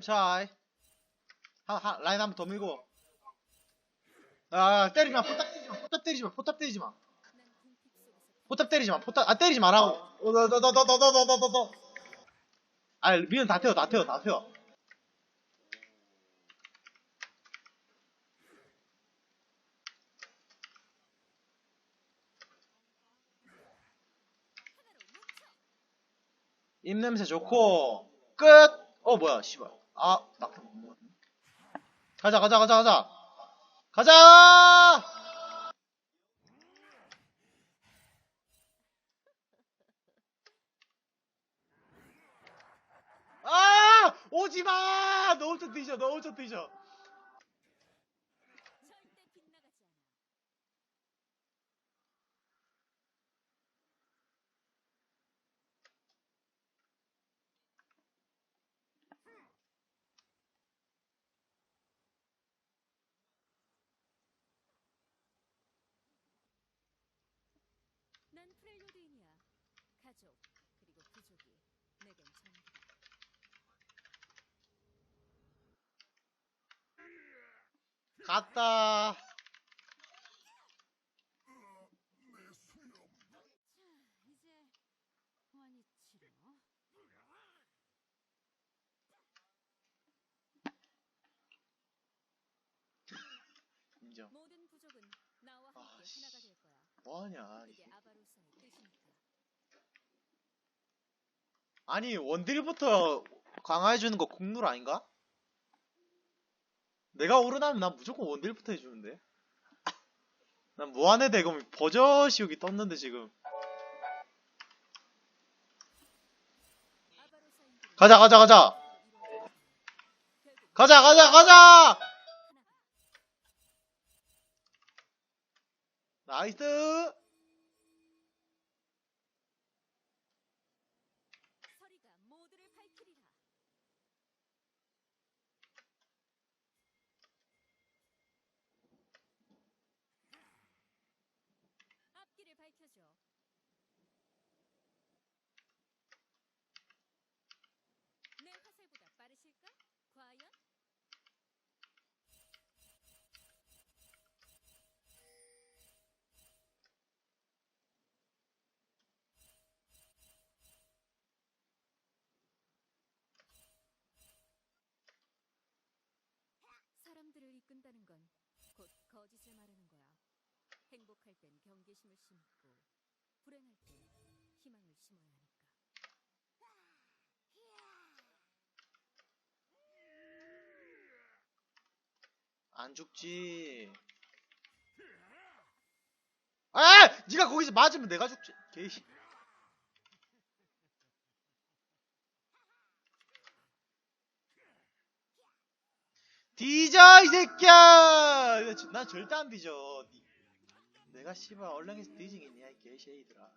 천천히. 하, 하, 라인 한 번 더 밀고. 아, 때리지 마. 포탑 때리지 마. 포탑 때리지 마. 포탑 때리지 마. 포탑 때리지 마. 포탑, 아, 때리지 마라고. 어, 너, 너, 너, 너, 너, 너, 너, 너, 너, 너. 아, 미는 다 태워, 다 태워, 다 태워. 입냄새 좋고, 끝! 어, 뭐야, 씨발. 아, 못 먹었네. 가자, 가자, 가자, 가자. 가자! 아! 오지 마! 너 혼자 뛰죠, 너 혼자 뛰죠. 절대 빗나가지 않아. 난 프렐로드인이야. 가족 그리고 부족이 내겐 전부다. 갔다. 인정. 모든 부족은 나와 아, 함께 씨. 하나가 될 거야. 뭐하냐. 그게 아바로스의 뜻이니까. 아니, 원딜부터 강화해주는 거 국룰 아닌가? 내가 오르나면 난 무조건 원딜부터 해주는데. 난 무한의 대검 버저시욱이 떴는데 지금. 가자, 가자, 가자! 가자, 가자, 가자! 나이스! 끈다는 건 곧 거짓을 말하는 거야. 행복할 땐 경계심을 심고 불행할 땐 희망을 심어야 하니까. 안 죽지. 아! 니가 거기서 맞으면 내가 죽지. 개씨. 뒤져, 이 새끼야! 난 절대 안 뒤져. 니- 내가 씨발 얼렁에서 뒤지겠냐, 이 개쉐이들아.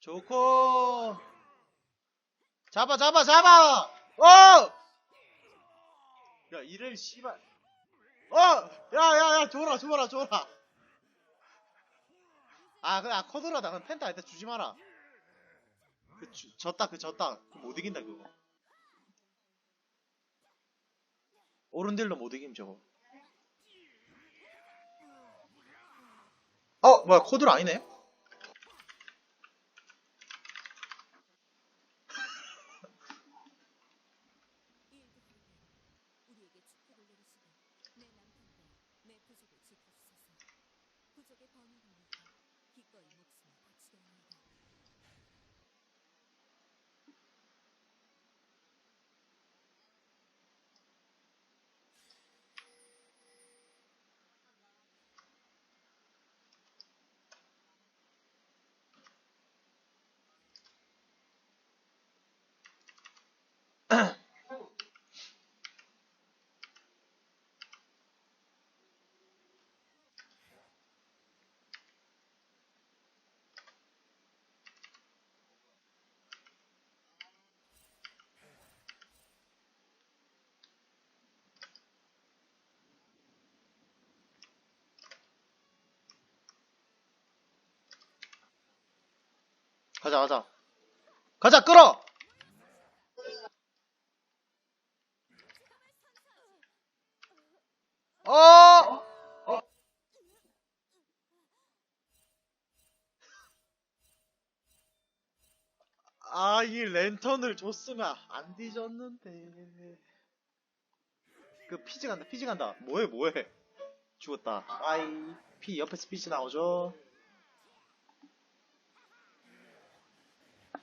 좋고. 잡아, 잡아, 잡아! 어! 야, 이를 씨발. 어! 야, 야, 야, 줘라, 줘라, 줘라. 아, 그, 아, 커드라다. 그럼 펜타 일단 주지 마라. 그, 주, 졌다, 그, 졌다. 그 못 이긴다, 그거. 오른딜로 못 이김, 저거. 어, 뭐야, 코드로 아니네? 가자 가자. 가자 끌어! 랜턴을 줬으면 안 뒤졌는데. 그 피지 간다, 피지 간다. 뭐해, 뭐해. 죽었다. 아이, 피, 옆에서 피지 나오죠.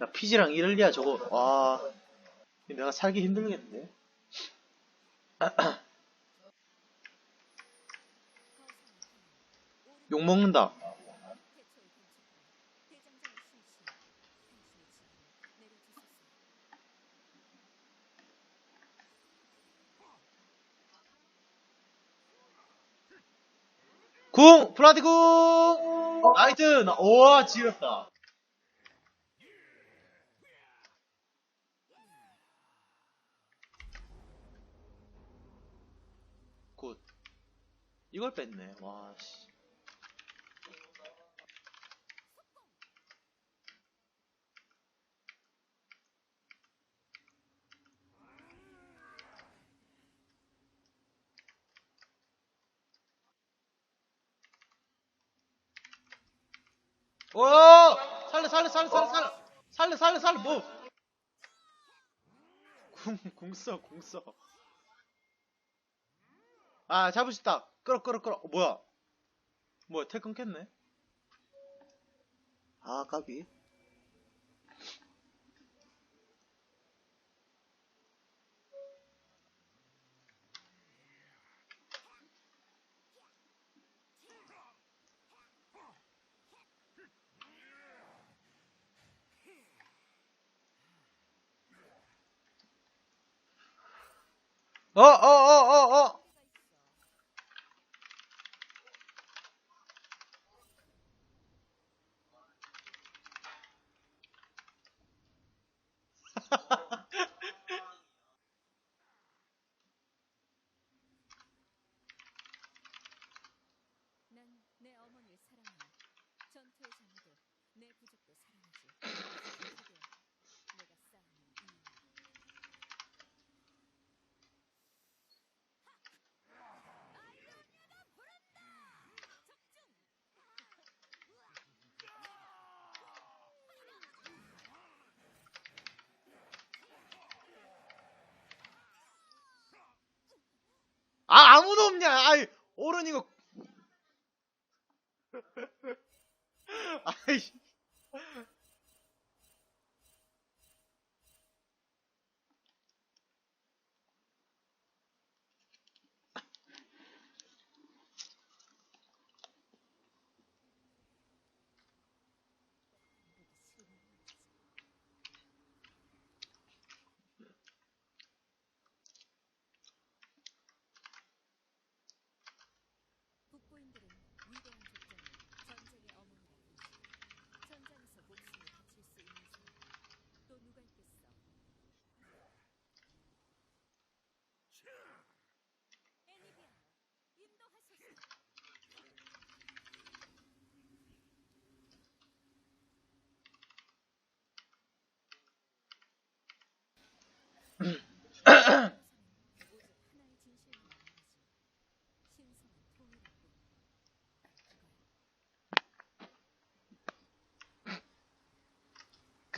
야, 피지랑 이럴리야, 저거. 와. 내가 살기 힘들겠는데? 욕 먹는다. 태초의 공치권 대장장의 실시 당신의 지위를 내려주소서. 궁! 블라디 궁! 나이트! 나- 우와, 지렸다. 굿. 이걸 뺐네. 와, 씨. 오! 살려, 살려, 살려, 살려, 살려! 살려, 살려, 살려, 뭐! 궁, 궁 써, 궁 써. 아, 있다. 끌어, 끌어, 끌어. 어, 뭐야? 뭐야, 태 끊겠네? 아, 까비. 어, 어, 어, 어, 어! 난 내 어머니를 사랑해. 전투의 장도 내 부족도 사랑하지. 그게 내가 쌓아낸 이유. 아, 아무도 없냐! 아이, 오른 이거. 아이. 북부인들은 위대한 족장을 전쟁의 어머니라 부르지. 전장에서 목숨을 바칠 수 있는 사람 또 누가 있겠어? 엘리비아, 인도하소서. 오직 하나의 진실만 남아지. 신성은 통일할 뿐.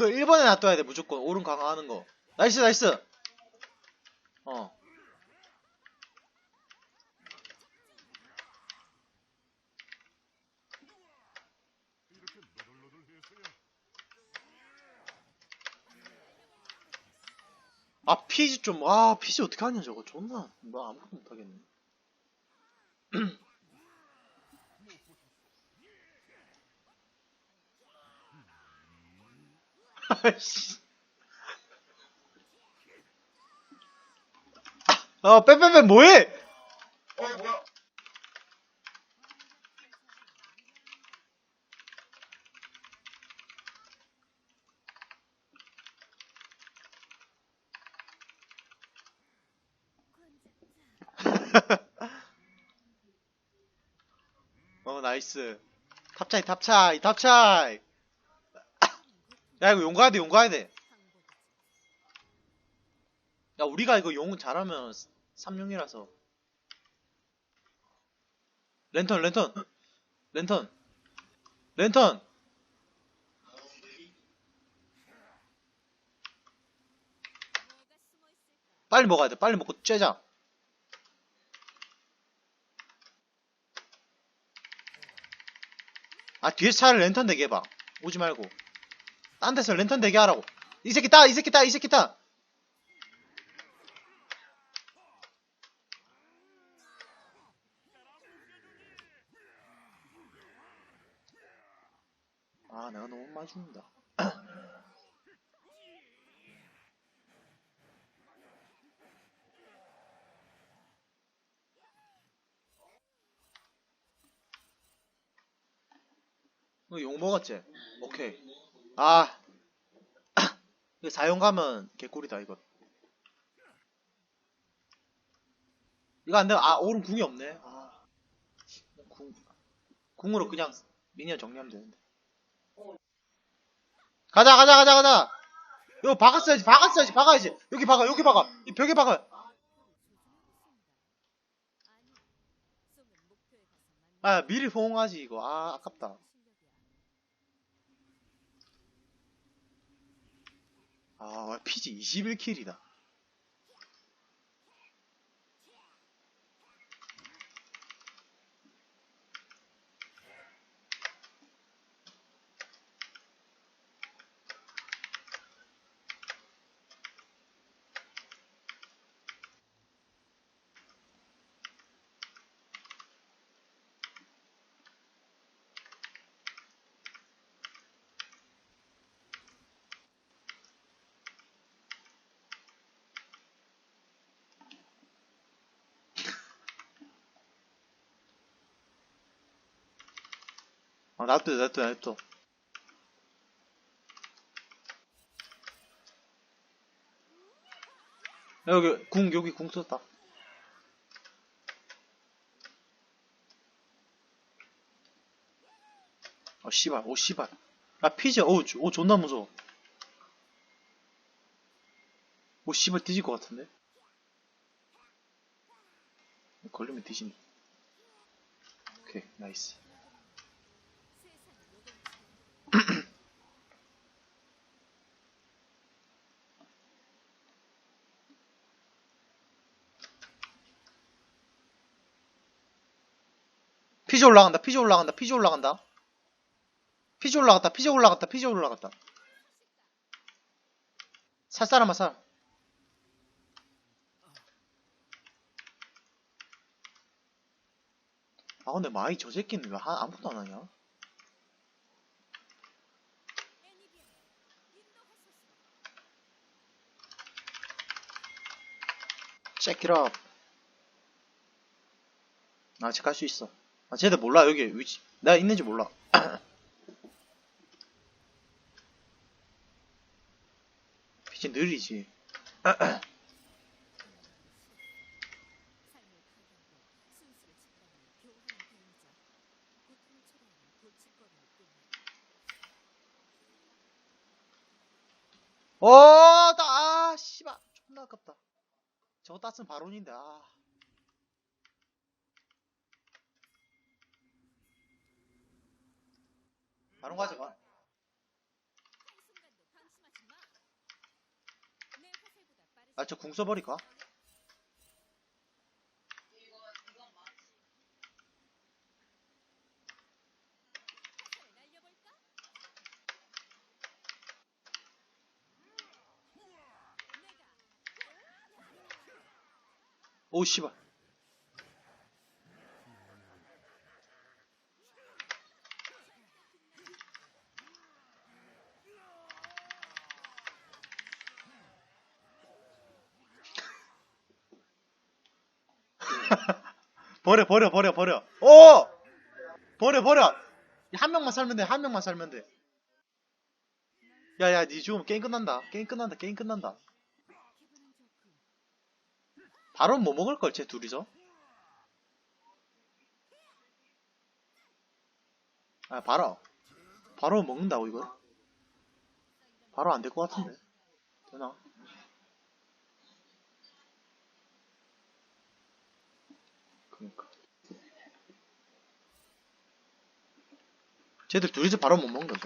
그거 1번에 놔둬야 돼, 무조건. 오른 강화하는 거. 나이스, 나이스! 어. 아, 피지 좀, 아, 피지 어떻게 하냐, 저거. 존나. 뭐 아무것도 못하겠네. 아, 빼빼빼, 뭐해? 어, 나이스. 탑차이, 탑차이, 탑차이. 야 이거 용 가야 돼용 가야 돼. 항복이지. 야 우리가 이거 용 잘하면 3용이라서. 랜턴 랜턴 랜턴 랜턴. 빨리 먹어야 돼. 빨리 먹고 쬐자. 아 뒤에서 차를 랜턴 대게 해봐. 오지 말고. 딴 데서 랜턴 대게 하라고. 이 새끼 따! 이 새끼 따! 이 새끼 따! 아 내가 너무 많이 죽는다. 이거 욕 먹었지? 오케이. 아. 이거 사용 가면 개꿀이다, 이거. 이거 안 돼. 아, 오른 궁이 없네. 아. 궁. 궁으로 그냥 미니언 정리하면 되는데. 가자, 가자, 가자, 가자! 이거 박았어야지, 박았어야지, 박아야지! 여기 박아, 여기 박아! 이 벽에 박아! 아, 미리 호응하지, 이거. 아, 아깝다. 아, 피지 21킬이다. 아, 놔둬, 놔둬, 놔둬. 여기, 궁, 여기 궁 썼다. 어, 씨발, 오, 씨발. 아, 피지, 오, 조- 오, 존나 무서워. 오, 씨발, 뒤질 것 같은데? 걸리면 뒤진다. 오케이, 나이스. 세상에 요동치는 피지 올라간다, 피지 올라간다, 피지 올라간다. 피지 올라갔다, 피지 올라갔다, 피지 올라갔다. 살 사람아, 살. 아, 근데 마이 저 새끼는 왜 하- 아무것도 안 하냐? up. 나 아직 갈 수 있어. 아, 쟤들 몰라, 여기 위치. 내가 있는지 몰라. 피지 느리지. 어, 따, 아, 씨발. 존나 아깝다. 저거 땄으면 바론인데, 아. 바론 가져가. 빠르지. 아, 저 궁 써버릴까? 오, 씨발. 버려, 버려, 버려, 버려. 오! 버려, 버려. 한 명만 살면 돼, 한 명만 살면 돼. 야, 야, 니 죽으면 게임 끝난다. 게임 끝난다, 게임 끝난다. 바로 뭐 먹을 걸, 쟤 둘이서? 아, 바로. 바로 먹는다고, 이거? 바로 안 될 것 같은데. 되나? 그니까. 쟤들 둘이서 바로 못 먹는 거죠.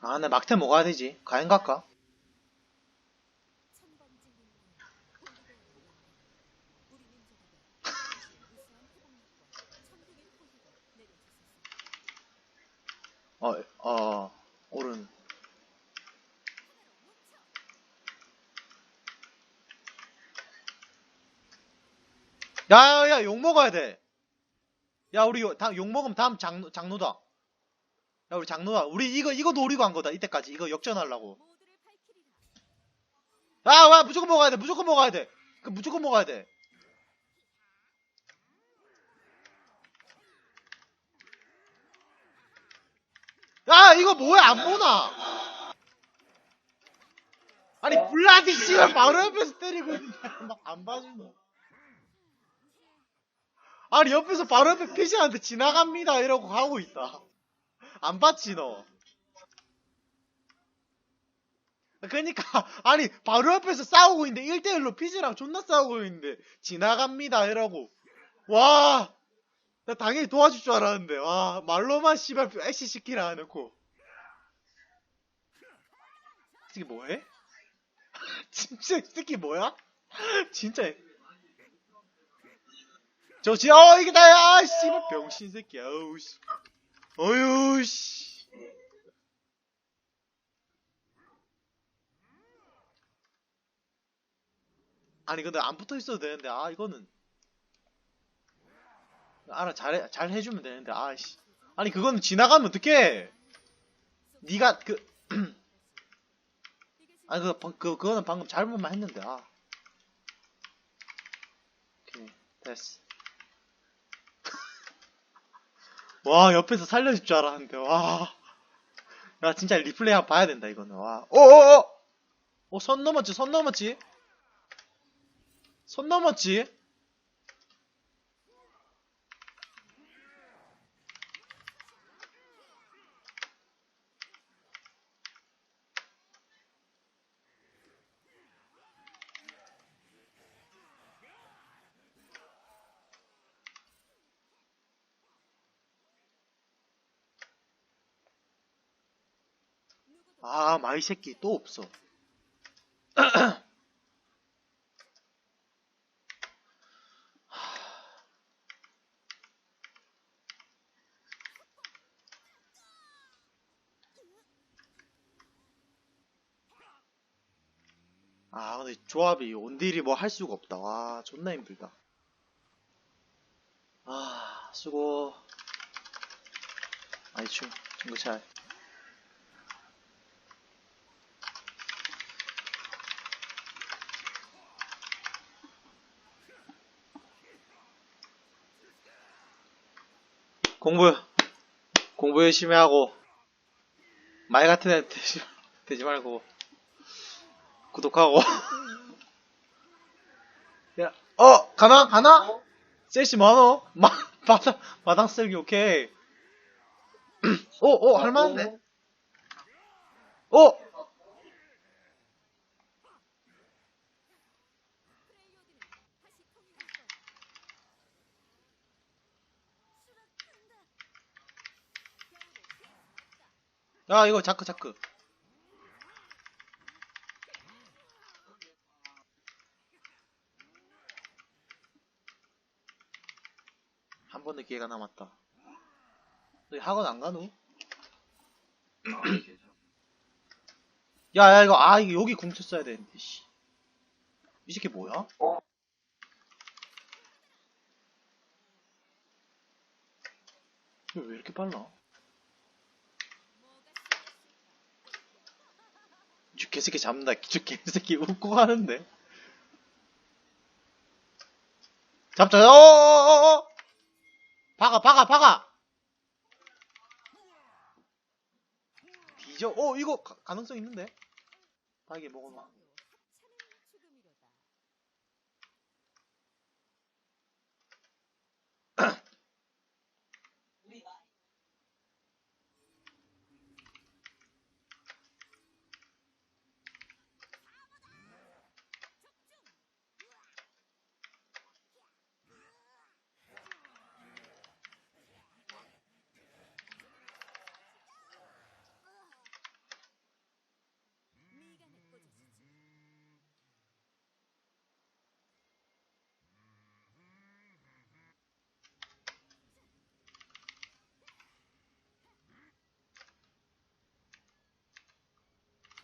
아, 나 막대 먹어야 되지. 과연 갈까? 천번지는 공기를 우리 민족에게 무수한 회복력과 천국의 포효를 내려주소서. 어, 어, 오른. 야, 야, 욕 먹어야 돼. 야, 우리 요- 다음, 욕 먹으면 다음 장로, 장로다. 야, 우리 장로다. 우리 이거, 이거 노리고 한 거다. 이때까지. 이거 역전하려고. 아, 와, 무조건 먹어야 돼. 무조건 먹어야 돼. 그 무조건 먹어야 돼. 야, 이거 뭐야? 안 보나? 아니, 블라디 씨가 바로 옆에서 때리고 있는데 막 안 봐주노. 아니, 옆에서 바로 옆에 피시한테 지나갑니다. 이러고 가고 있다. 안 봤지, 너? 그러니까 아니 바로 옆에서 싸우고 있는데 1대1로 피지랑 존나 싸우고 있는데 지나갑니다 이러고 와 나 당연히 도와줄 줄 알았는데 와 말로만 씨발 애쉬 시키라 해놓고 이 새끼 뭐해? 진짜 이 새끼 뭐야? 진짜 저 지, 어 이게 나야. 씨발. 병신 새끼야. 어우 씨. 어휴 씨. 아니 근데 안 붙어 있어도 되는데 아 이거는. 알아 잘 잘 해주면 되는데 아씨. 아니 그거는 지나가면 어떡해. 네가 그 아니 그, 방- 그 그거는 방금 잘못만 했는데 아. 오케이. 됐어 와 옆에서 살려줄 줄 알았는데 와 야 진짜 리플레이 한번 봐야 된다 이거는. 와. 오오오 어선 넘었지 선 넘었지? 손 넘었지? 아, 마이 새끼 또 없어. 아, 근데 조합이 온딜이 뭐 할 수가 없다. 와, 존나 힘들다. 아, 수고. 아이, chung, 친구 잘. 공부, 공부 열심히 하고, 말 같은 애 되지, 되지 말고, 구독하고. 야, 어, 가나? 가나? 셋이 많어? 마, 마당, 마당 쓸기 오케이. 오, 오, 할만한데? 오! 프레이오드는 다시 통일할 거야. 야, 이거 자크, 자크. 한번더 기회가 남았다. 너희 학원 안 가노? 야, 야, 이거, 아, 이거 여기 궁 쳤어야 되는데, 씨. 이 새끼 뭐야? 이거 왜 이렇게 빨라? 뭐가 저 개새끼 잡는다. 저 개새끼 웃고 가는데. 잡자. 어어어어. 박아, 박아, 박아. 뒤져. 어, 이거 가, 가능성 있는데. 박이 먹어놔.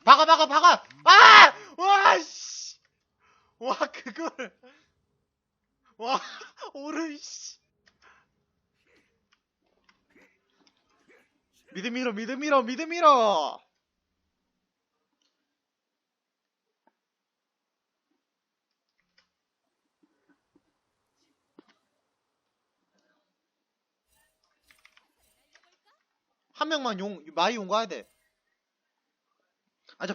박아 박아 박아 아! 와 씨. 와 그걸 와 오른 씨 미드 밀어 미드 밀어 미드 밀어 한 명만 용 마이 용 가야 돼. 아 저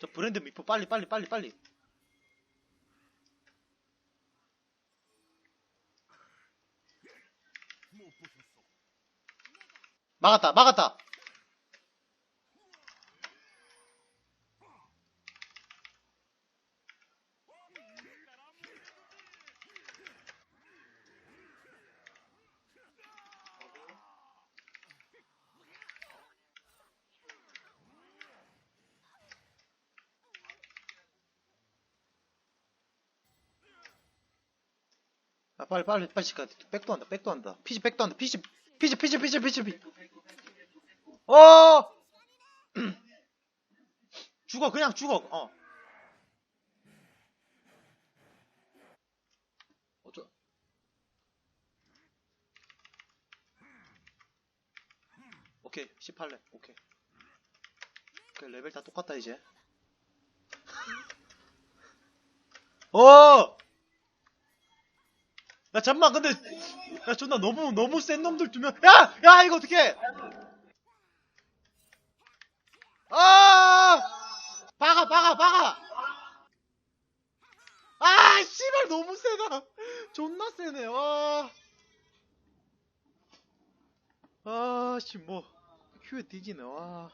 저 브랜드 미포 빨리 빨리 빨리 빨리. 막았다 막았다. 빨리 빨리 빨리 시가 백도 한다 백도 한다. 피지 백도 한다. 피지 피지 피지 피지 피지 피. 어! 죽어 그냥 죽어. 어. 어쩌? 오케이 18렙. 오케이. 오케이 레벨 다 똑같다 이제. 어 야 잠만 근데 야 존나 너무 너무 센 놈들 두면 야! 야 이거 어떡해! 아! 박아 박아 박아! 아 씨발 너무 세다. 존나 세네. 와. 아씨 뭐 큐에 뒤지네. 와